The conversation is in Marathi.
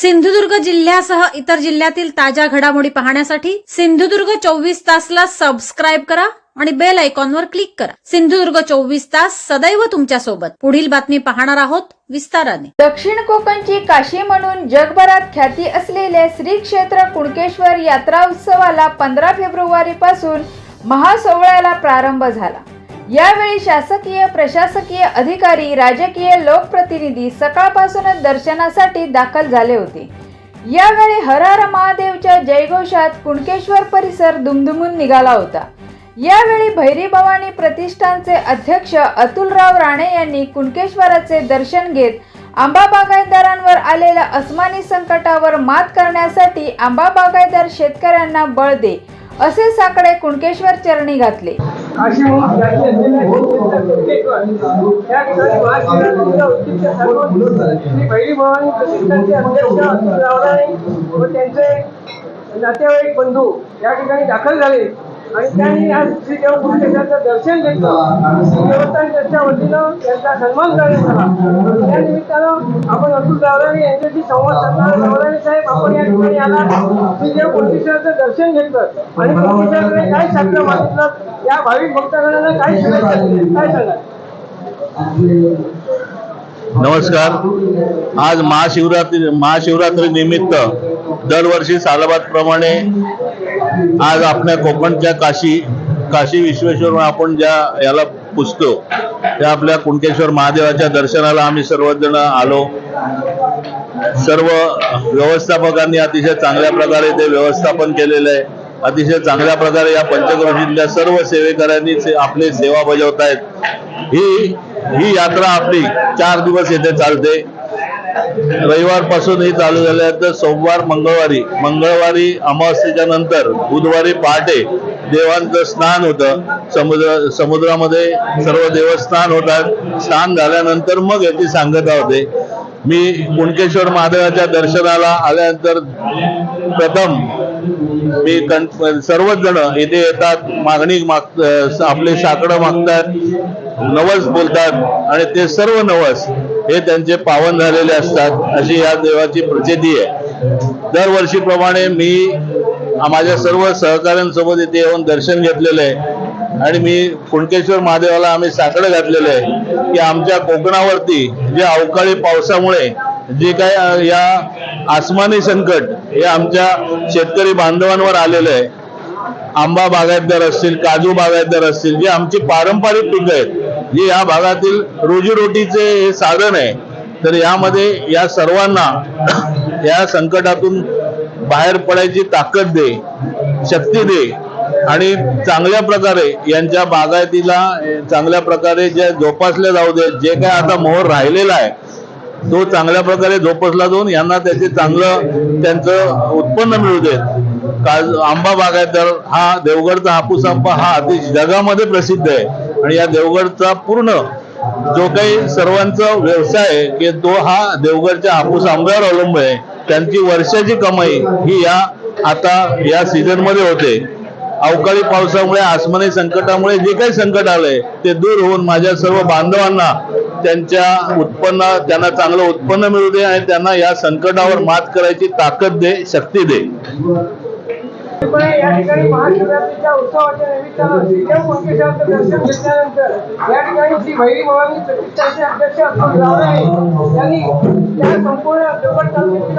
सिंधुदुर्ग जिल्ह्यासह इतर जिल्ह्यातील ताज्या घडामोडी पाहण्यासाठी सिंधुदुर्ग चोवीस तासला सबस्क्राईब करा आणि बेल आयकॉनवर क्लिक करा. सिंधुदुर्ग चोवीस तास सदैव तुमच्यासोबत. पुढील बातमी पाहणार आहोत विस्ताराने. दक्षिण कोकणची काशी म्हणून जगभरात ख्याती असलेले श्री क्षेत्र कुणकेश्वर यात्रा उत्सवाला पंधरा फेब्रुवारी पासून महासोहळ्याला प्रारंभ झाला. यावेळी शासकीय प्रशासकीय अधिकारी राजकीय लोकप्रतिनिधी सकाळपासूनच दर्शनासाठी दाखल झाले होते. यावेळी हरहर महादेवच्या जयघोषात कुणकेश्वर परिसर दुमदुमून निघाला होता. यावेळी भैरी भवानी प्रतिष्ठानचे अध्यक्ष अतुलराव राणे यांनी कुणकेश्वराचे दर्शन घेत आंबा बागायतदारांवर आलेल्या अस्मानी संकटावर मात करण्यासाठी आंबा बागायतदार शेतकऱ्यांना बळ दे असे साकडे कुणकेश्वर चरणी घातले. अशी त्या ठिकाणी महाशिवरात्रीचं औचित्य साधून श्री भैरी भवानी प्रतिष्ठानचे अध्यक्ष अतुल रावराणे व त्यांचे नातेवाईक बंधू या ठिकाणी दाखल झाले. आणि त्यांनी आज श्री देव दर्शन घेतलं. श्री देवस्थान ट्रस्टच्या वतीनं त्यांचा सन्मान करण्यात आला. त्या निमित्तानं आपण अतुल रावराणे यांच्याशी संवाद साधला. रावराणे साहेब आपण या ठिकाणी आला. श्री देव दर्शन घेतलं. आणि कुलकेशाकडे काय शास्त्र मागितलं? या भाविक भक्तगणांना काय सांगायचं काय सांगाल नमस्कार. आज महाशिवरात्री महाशिवरात्री निमित्त दरवर्षी सालाबादप्रमाणे आज आपल्या कोकणच्या काशी काशी विश्वेश्वर आपण ज्या याला पुजतो त्या आपल्या कुणकेश्वर महादेवाच्या दर्शनाला आम्ही सर्वजण आलो. सर्व व्यवस्थापकांनी अतिशय चांगल्या प्रकारे ते व्यवस्थापन केलेलं आहे. अतिशय चांगल्या प्रकारे या पंचक्रोशीतल्या सर्व सेवेकऱ्यांनी से- आपली सेवा बजावत आहेत ही ही यात्रा आपली चार दिवस येथे चालते. रविवारपासून ही चालू झाली तर सोमवार मंगळवारी मंगळवारी अमावस्येच्या नंतर बुधवारी पहाटे देवांचं स्नान होतं. समुद्र समुद्रामध्ये सर्व देव स्नान होतात. स्नान झाल्यानंतर मग याची सांगता होते. मी कुणकेश्वर महादेवाच्या दर्शनाला आल्यानंतर प्रथम मी कण सर्वच जण इथे येतात. मागणी माग आपले साकडं मागतात. नवस बोलतात. आणि ते सर्व नवस हे त्यांचे पावन झालेले असतात अशी या देवाची प्रचिती आहे. दरवर्षीप्रमाणे मी माझ्या सर्व सहकाऱ्यांसोबत इथे येऊन दर्शन घेतलेलं आहे. आणि मी कुणकेश्वर महादेवाला आम्ही साकडं घातलेलं आहे की आमच्या कोकणावरती जे अवकाळी पावसामुळे जे काय या आसमानी संकट हे आमच्या शेतकरी बांधवांवर आलेलं आहे. आंबा बागायतदार असतील काजू बागायतदार असतील जे आमची पारंपरिक पिकं आहेत जे या भागातील रोजीरोटीचे हे साधन आहे तर यामध्ये या सर्वांना या संकटातून बाहेर पडायची ताकद दे शक्ती दे आणि चांगल्या प्रकारे यांच्या बागायतीला चांगल्या प्रकारे जे जोपासले जाऊ दे जे काय आता मोहर राहिलेला आहे तो चांगल्या प्रकारे जोपासला जाऊन यांना त्याचे चांगलं त्यांचं उत्पन्न मिळू देत. काज आंबा बागायतदार हा देवगडचा हापूस आंबा हा अतिशय जगामध्ये प्रसिद्ध आहे. आणि या देवगडचा पूर्ण जो काही सर्वांचा व्यवसाय आहे की तो हा देवगडच्या हापूस आंब्यावर अवलंबून आहे. त्यांची वर्षाची कमाई ही या आता या सीझनमध्ये होते. अवकाळी पावसामुळे आसमानी संकटामुळे जे काही संकट आलंय ते दूर होऊन माझ्या सर्व बांधवांना त्यांच्या उत्पन्न त्यांना चांगलं उत्पन्न मिळू दे आणि त्यांना या संकटावर मात करायची ताकद दे शक्ती दे. या ठिकाणी महाशिवरात्रीच्या उत्सवाच्या निमित्तानं श्रीदेव कुणकेश्वराचं दर्शन घेतल्यानंतर या ठिकाणी श्री भैरी भवानी प्रतिष्ठानचे अध्यक्ष अतुल रावळे यांनी त्या संपूर्ण देवगड तालुक्यातील